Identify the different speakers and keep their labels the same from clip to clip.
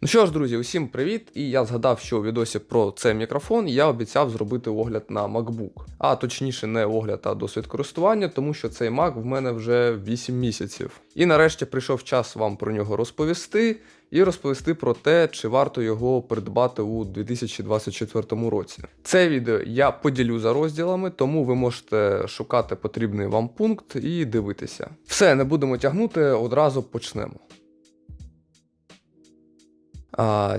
Speaker 1: Ну що ж, друзі, усім привіт! І я згадав, що у відосі про цей мікрофон я обіцяв зробити огляд на MacBook. А точніше, не огляд, а досвід користування, тому що цей Mac в мене вже 8 місяців. І нарешті прийшов час вам про нього розповісти і розповісти про те, чи варто його придбати у 2024 році. Це відео я поділю за розділами, тому ви можете шукати потрібний вам пункт і дивитися. Все, не будемо тягнути, одразу почнемо.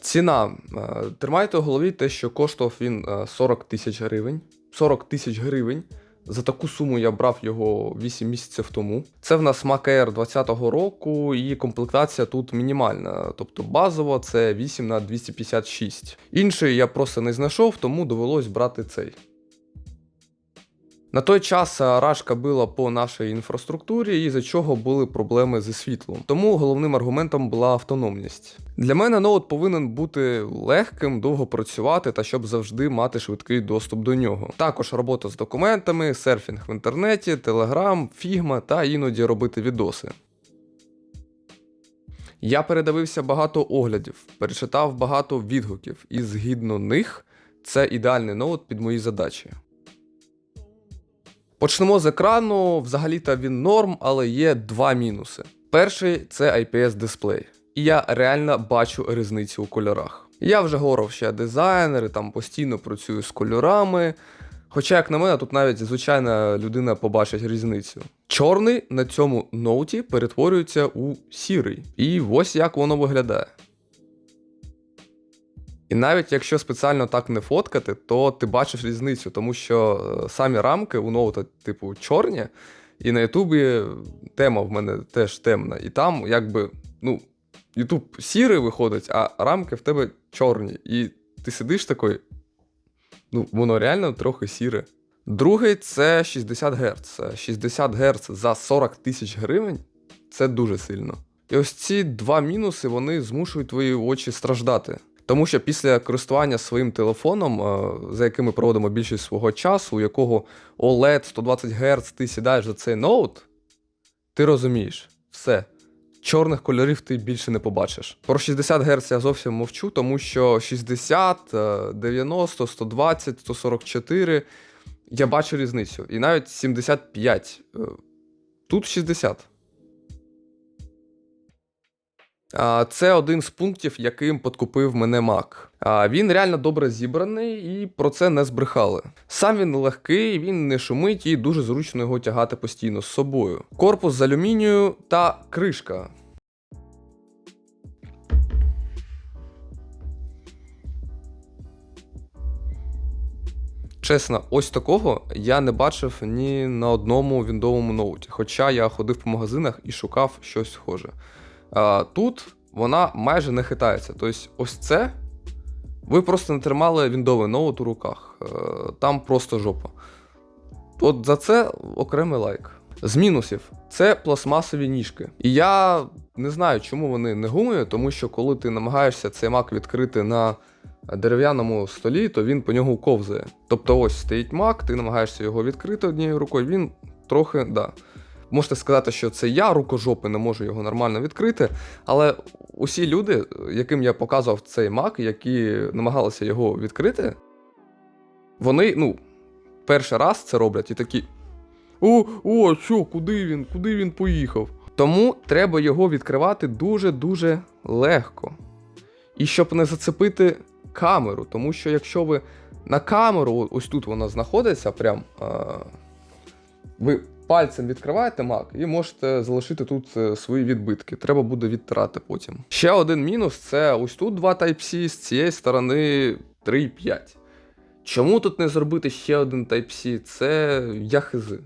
Speaker 1: Ціна. Тримайте в голові те, що коштував він а, 40 тисяч гривень. 40 тисяч гривень. За таку суму я брав його 8 місяців тому. Це в нас Mac Air 2020 року, і комплектація тут мінімальна. Тобто базово це 8 на 256. Інший я просто не знайшов, тому довелось брати цей. На той час рашка била по нашій інфраструктурі, і за чого були проблеми зі світлом. Тому головним аргументом була автономність. Для мене ноут повинен бути легким, довго працювати та щоб завжди мати швидкий доступ до нього. Також робота з документами, серфінг в інтернеті, телеграм, фігма та іноді робити відоси. Я передивився багато оглядів, перечитав багато відгуків, і згідно них, це ідеальний ноут під мої задачі. Почнемо з екрану. Взагалі-то він норм, але є два мінуси. Перший це IPS дисплей. І я реально бачу різницю у кольорах. Я вже говорив, що я дизайнер, і там постійно працюю з кольорами. Хоча, як на мене, тут навіть звичайна людина побачить різницю. Чорний на цьому ноуті перетворюється у сірий. І ось як воно виглядає. І навіть якщо спеціально так не фоткати, то ти бачиш різницю, тому що е, самі рамки у ноута, типу, чорні, і на Ютубі тема в мене теж темна. І там, якби, ну, Ютуб сірий виходить, а рамки в тебе чорні. І ти сидиш такий, ну, воно реально трохи сіре. Другий це 60 Гц. 60 Гц за 40 тисяч гривень це дуже сильно. І ось ці два мінуси вони змушують твої очі страждати. Тому що після користування своїм телефоном, е, за яким ми проводимо більшість свого часу, у якого OLED 120 Гц, ти сідаєш за цей ноут, ти розумієш, все. Чорних кольорів ти більше не побачиш. Про 60 Гц я зовсім мовчу, тому що 60, е, 90, 120, 144 я бачу різницю. І навіть 75. е, Тут 60. Це один з пунктів, яким подкупив мене. А, Він реально добре зібраний і про це не збрехали. Сам він легкий, він не шумить і дуже зручно його тягати постійно з собою. Корпус з алюмінію та кришка. Чесно, ось такого я не бачив ні на одному віндовому ноуті. Хоча я ходив по магазинах і шукав щось схоже. Тут вона майже не хитається. Тобто, ось це ви просто не тримали віндовий ноут у руках. Е, Там просто жопа. От за це окремий лайк. З мінусів це пластмасові ніжки. І я не знаю, чому вони не гумові, тому що коли ти намагаєшся цей мак відкрити на дерев'яному столі, то він по нього ковзає. Тобто ось стоїть мак, ти намагаєшся його відкрити однією рукою, він трохи, да. Можете сказати, що це я рукожопи не можу його нормально відкрити. Але усі люди, яким я показував цей мак, які намагалися його відкрити, вони, ну, перший раз це роблять і такі. О, о, що, куди він? Куди він поїхав? Тому треба його відкривати дуже-дуже легко. І щоб не зацепити камеру, тому що якщо ви на камеру, ось тут вона знаходиться, прям. А, ви пальцем відкриваєте Mac і можете залишити тут е, свої відбитки. Треба буде відтирати потім. Ще один мінус це ось тут два Type-C, з цієї сторони 3,5. Чому тут не зробити ще один Type-C? Це я хизи.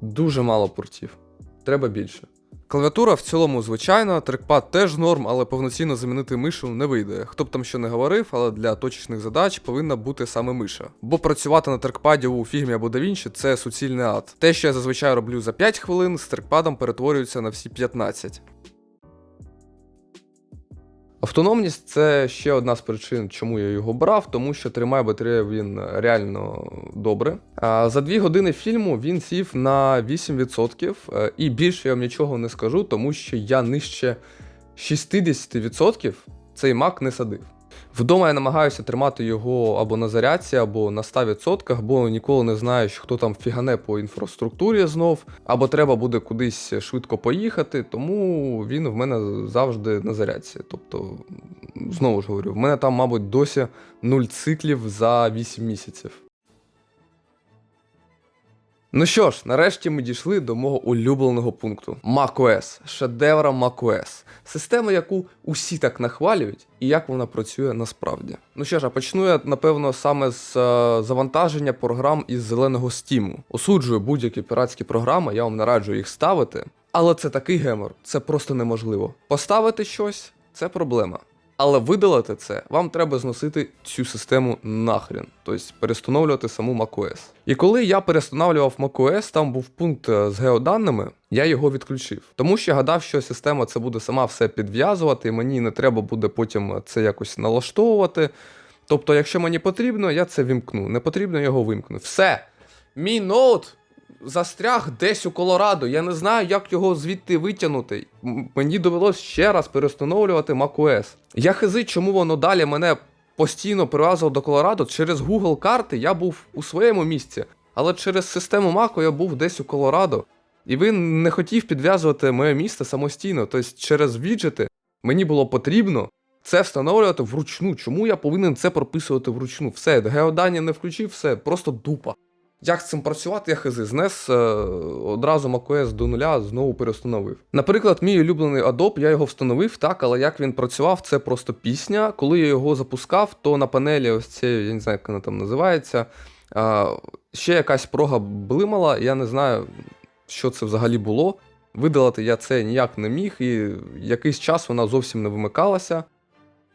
Speaker 1: Дуже мало портів. Треба більше. Клавіатура в цілому звичайна, трекпад теж норм, але повноцінно замінити мишу не вийде. Хто б там що не говорив, але для точечних задач повинна бути саме миша. Бо працювати на трекпаді у фігмі або DaVinci – це суцільний ад. Те, що я зазвичай роблю за 5 хвилин, з трекпадом перетворюється на всі 15. Автономність це ще одна з причин, чому я його брав, тому що тримає батарею він реально добре. За дві години фільму він сів на 8%, е, і більше я вам нічого не скажу, тому що я нижче 60% цей мак не садив. Вдома я намагаюся тримати його або на зарядці, або на 100%, бо ніколи не знаю, хто там фігане по інфраструктурі знов, або треба буде кудись швидко поїхати, тому він в мене завжди на зарядці. Тобто, знову ж говорю, в мене там, мабуть, досі 0 циклів за 8 місяців. Ну що ж, нарешті ми дійшли до мого улюбленого пункту macOS, шедевра macOS. Система, яку усі так нахвалюють, і як вона працює насправді. Ну що ж, а почну я, напевно, саме з е, завантаження програм із зеленого стіму. Осуджую будь-які піратські програми, я вам не раджу їх ставити. Але це такий гемор, це просто неможливо. Поставити щось це проблема. Але видалити це вам треба зносити цю систему нахрен, тобто перестановлювати саму macOS. І коли я перестановлював macOS, там був пункт е, з геоданими, я його відключив. Тому що гадав, що система це буде сама все підв'язувати, і мені не треба буде потім це якось налаштовувати. Тобто, якщо мені потрібно, я це вімкну. Не потрібно, його вимкну. Все. Мій ноут застряг десь у Колорадо. Я не знаю, як його звідти витягнути. Мені довелось ще раз перестановлювати macOS. Я хизи, чому воно далі мене постійно прив'язувало до Колорадо. Через Google карти я був у своєму місці, але через систему Мако я був десь у Колорадо. І він не хотів підв'язувати моє місце самостійно. Тобто через віджити мені було потрібно це встановлювати вручну. Чому я повинен це прописувати вручну? Все, геодані не включив, все, просто дупа. Як з цим працювати, я хизи знес е, одразу macOS до нуля, знову перестановив. Наприклад, мій улюблений Adobe, я його встановив так, але як він працював, це просто пісня. Коли я його запускав, то на панелі ось цієї, я не знаю, як вона там називається, ще якась прога блимала, я не знаю, що це взагалі було. Видалити я це ніяк не міг, і якийсь час вона зовсім не вимикалася.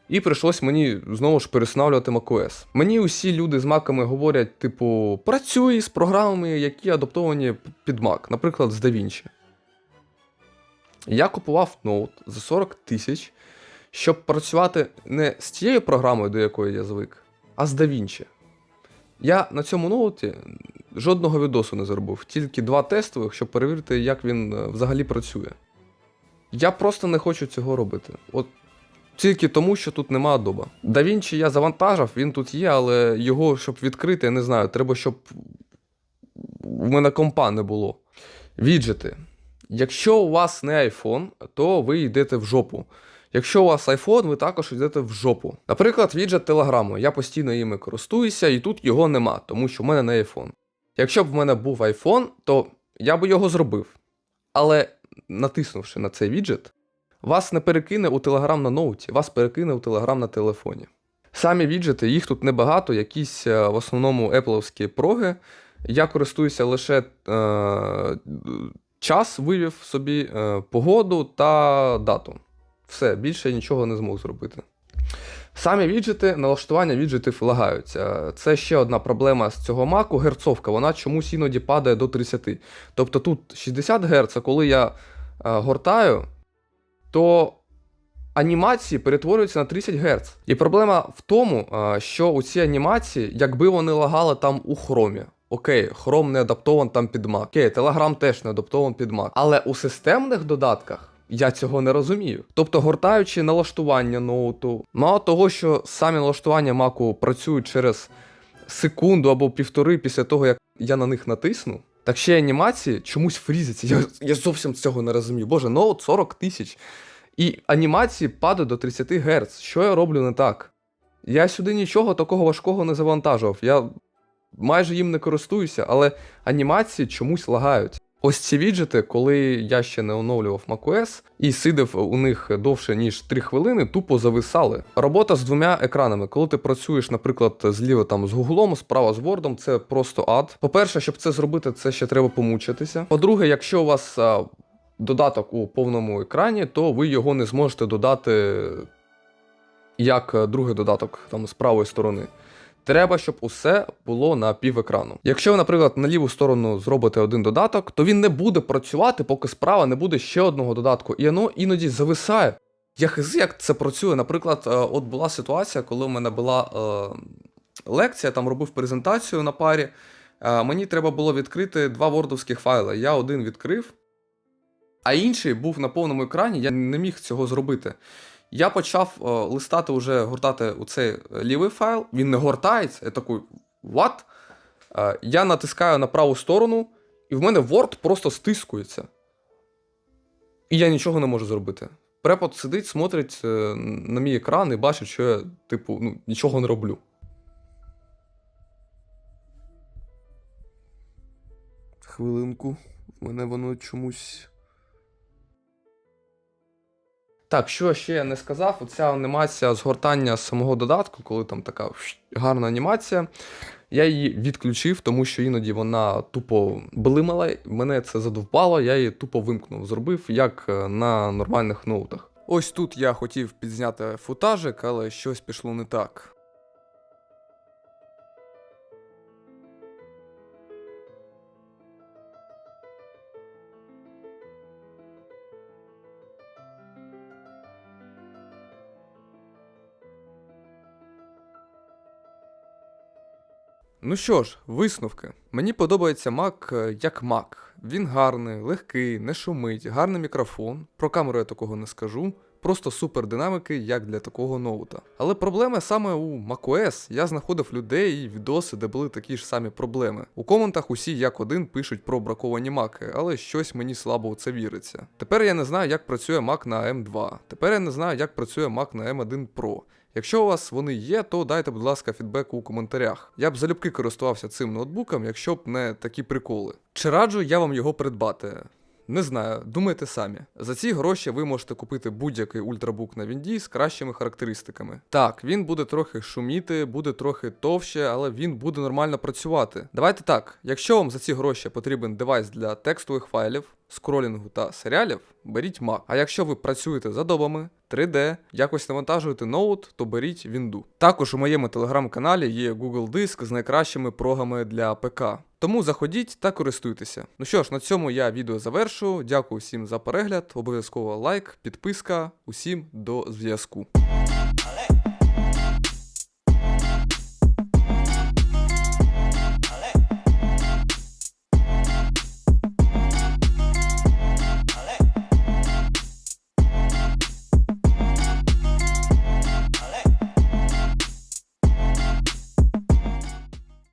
Speaker 1: І прийшлось мені знову ж перестановлювати macOS. Мені усі люди з маками говорять, типу, працюй з програмами, які адаптовані під Mac, наприклад, з DaVinci. Я купував ноут за 40 тисяч, щоб працювати не з тією програмою, до якої я звик, а з DaVinci. Я на цьому ноуті жодного відосу не зробив, тільки два тестових, щоб перевірити, як він е, взагалі працює. Я просто не хочу цього робити. От тільки тому, що тут нема Adobe. DaVinci я завантажив, він тут є, але його, щоб відкрити, я не знаю, треба, щоб у мене компа не було. Віджити. Якщо у вас не iPhone, то ви йдете в жопу. Якщо у вас iPhone, ви також йдете в жопу. Наприклад, віджет Телеграму. Я постійно їми користуюся, і тут його нема, тому що в мене не iPhone. Якщо б в мене був iPhone, то я би його зробив. Але натиснувши на цей віджет, вас не перекине у Telegram на ноуті, вас перекине у Telegram на телефоні. Самі віджити, їх тут небагато, якісь е, в основному епловські проги. Я користуюся лише е, час вивів собі, е, погоду та дату. Все, більше нічого не змог зробити. Самі віджити, налаштування віджитів лагаються. Це ще одна проблема з цього маку, герцовка, вона чомусь іноді падає до 30. Тобто тут 60 Гц, коли я е, гортаю, то анімації перетворюються на 30 Гц. І проблема в тому, що у ці анімації, якби вони лагали там у хромі. Окей, хром не адаптован там під Mac. Окей, Telegram теж не адаптован під Mac. Але у системних додатках я цього не розумію. Тобто, гортаючи налаштування ноуту, мало того, що самі налаштування Mac працюють через секунду або півтори після того, як я на них натисну. Так ще анімації чомусь фрізяться. Я, я зовсім цього не розумію. Боже, ноут 40 тисяч. І анімації падають до 30 Гц. Що я роблю не так? Я сюди нічого такого важкого не завантажував. Я майже їм не користуюся, але анімації чомусь лагають. Ось ці віджити, коли я ще не оновлював macOS і сидив у них довше ніж 3 хвилини, тупо зависали. Робота з двома екранами. Коли ти працюєш, наприклад, зліва там з Гуглом, справа з Word, це просто ад. По-перше, щоб це зробити, це ще треба помучитися. По-друге, якщо у вас додаток у повному екрані, то ви його не зможете додати як е, другий додаток там з правої сторони. Треба, щоб усе було на пів екрану. Якщо ви, наприклад, на ліву сторону зробите один додаток, то він не буде працювати, поки справа не буде ще одного додатку, і воно іноді зависає. Я хизи, як це працює. Наприклад, е, от була ситуація, коли у мене була е, лекція, там робив презентацію на парі. Е, мені треба було відкрити два вордовських файли. Я один відкрив, а інший був на повному екрані, я не міг цього зробити. Я почав е, листати вже гортати у цей е, лівий файл, він не гортається, я такий, what? Е, я натискаю на праву сторону, і в мене Word просто стискується. І я нічого не можу зробити. Препод сидить, смотрить на мій екран і бачить, що я, типу, ну, нічого не роблю. Хвилинку, в мене воно чомусь. Так, що ще я не сказав, оця анімація згортання самого додатку, коли там така гарна анімація, я її відключив, тому що іноді вона тупо блимала, мене це задовбало, я її тупо вимкнув, зробив як е, на нормальних ноутах. Ось тут я хотів підзняти футажик, але щось пішло не так. Ну що ж, висновки. Мені подобається Mac е, як Mac. Він гарний, легкий, не шумить, гарний мікрофон. Про камеру я такого не скажу. Просто супер динамики, як для такого ноута. Але проблема саме у macOS. Я знаходив людей і відоси, де були такі ж самі проблеми. У коментах усі як один пишуть про браковані маки, але щось мені слабо у це віриться. Тепер я не знаю, як працює Mac на M2. Тепер я не знаю, як працює Mac на M1 Pro. Якщо у вас вони є, то дайте, будь ласка, фідбек у коментарях. Я б залюбки користувався цим ноутбуком, якщо б не такі приколи. Чи раджу я вам його придбати? Не знаю, думайте самі. За ці гроші ви можете купити будь-який ультрабук на Вінді з кращими характеристиками. Так, він буде трохи шуміти, буде трохи товще, але він буде нормально працювати. Давайте так, якщо вам за ці гроші потрібен девайс для текстових файлів, скролінгу та серіалів, беріть Mac. А якщо ви працюєте за добами, 3D, якось навантажуєте ноут, то беріть Вінду. Також у моєму телеграм-каналі є Google Диск з найкращими прогами для ПК. Тому заходіть та користуйтеся. Ну що ж, на цьому я відео завершу. Дякую всім за перегляд. Обов'язково лайк, підписка. Усім до зв'язку.